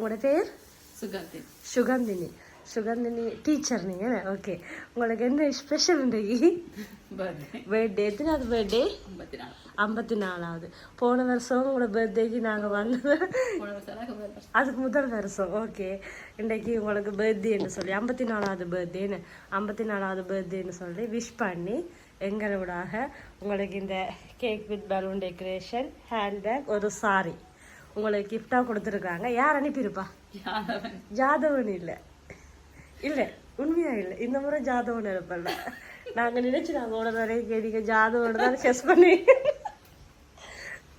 உங்களோட பேர்? சுகந்தி சுகந்தினி. சுகந்தினி டீச்சர் நீங்கள் ஓகே உங்களுக்கு என்ன ஸ்பெஷல் இன்றைக்கு பர்த்டே எத்தனாவது பர்த்டே ஐம்பத்தி நாலு. ஐம்பத்தி நாலாவது. போன வருஷம் உங்களோட பர்த்டேக்கு நாங்கள் வந்தது. வருஷம் அதுக்கு முதல் வருஷம். ஓகே இன்றைக்கு உங்களுக்கு பர்த்டேன்னு சொல்லி ஐம்பத்தி நாலாவது பர்த்டேன்னு ஐம்பத்தி நாலாவது பர்த்டேன்னு சொல்லி விஷ் பண்ணி எங்களோடாக உங்களுக்கு இந்த cake with balloon decoration handbag ஒரு சாரி உங்களுக்கு கிஃப்டாக கொடுத்துருக்காங்க யார் அனுப்பியிருப்பா? ஜாதவன் இல்லை. இல்லை உண்மையா இல்லை. இந்த முறை ஜாதவன் அனுப்பல. நாங்கள் நினைச்சு நாங்கள் உடனே கேட்டீங்க. ஜாதவன் தான் செஸ் பண்ணி.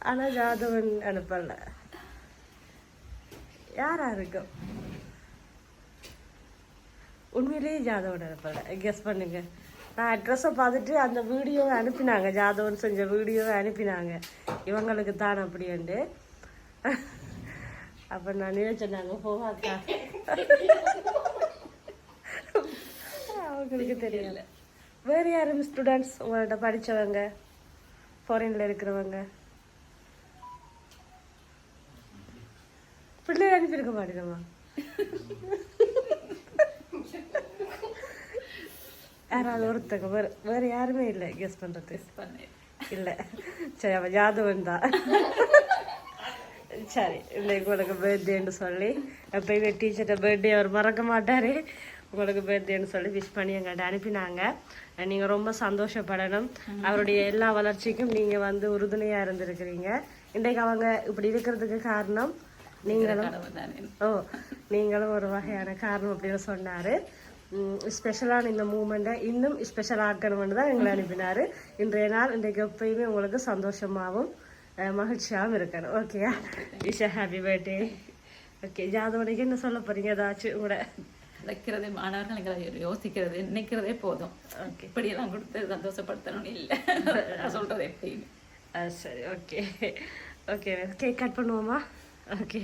ஆனால் ஜாதவன் அனுப்பல. யாரா இருக்கும்? உண்மையிலேயே ஜாதவன் அனுப்பல. கெஸ் பண்ணுங்க. நான் அட்ரஸை பார்த்துட்டு அந்த வீடியோவை அனுப்பினாங்க. ஜாதவன் செஞ்ச வீடியோவை அனுப்பினாங்க. இவங்களுக்கு தான் அப்படின்ட்டு. அப்போ நான் நினைச்சேன் போவாக்கா அவங்களுக்கு தெரியல வேறு யாரும் ஸ்டூடெண்ட்ஸ் உங்கள்ட்ட படிச்சவங்க? ஃபாரின்ல இருக்கிறவங்க? பிள்ளைய அனுப்பியிருக்க மாட்டேங்கம்மா யாராவது ஒருத்தங்க வேறு வேறு யாருமே இல்லை. கெஸ் பண்ணுறது பண்ணேன் இல்லை. சரி அவன் ஜாதவன் தான் சரி இன்னைக்கு உங்களுக்கு பர்த்டேன்னு சொல்லி எப்பயுமே டீச்சர்கிட்ட பர்த்டே அவர் மறக்க மாட்டார் உங்களுக்கு பர்த்டேன்னு சொல்லி விஷ் பண்ணி எங்கள்கிட்ட அனுப்பினாங்க நீங்கள் ரொம்ப சந்தோஷப்படணும் அவருடைய எல்லா வளர்ச்சிக்கும் நீங்கள் வந்து உறுதுணையாக இருந்திருக்கிறீங்க இன்றைக்கு அவங்க இப்படி இருக்கிறதுக்கு காரணம் நீங்களும் ஓ நீங்களும் ஒரு வகையான காரணம் அப்படின்னு சொன்னார் ஸ்பெஷலான இந்த மூமெண்ட்டை இன்னும் ஸ்பெஷல் ஆக்கணும்னு தான் எங்களை அனுப்பினார் இன்றைய நாள் இன்றைக்கு எப்பயுமே உங்களுக்கு சந்தோஷமாகவும் மகிழ்ச்சியாகவும் இருக்கணும். ஓகேயா விஷா ஹாப்பி பர்த்டே ஓகே ஜாதவனுக்கு என்ன சொல்ல போறீங்க ஏதாச்சும் கூட? வைக்கிறதே மாணவர்கள் எங்களை யோசிக்கிறது நினைக்கிறதே போதும். ஓகே இப்படியெல்லாம் கொடுத்து சந்தோஷப்படுத்தணும்னு இல்லை. நான் சொல்றது எப்பயுமே. சரி ஓகே ஓகே கேக் கட் பண்ணுவோமா? ஓகே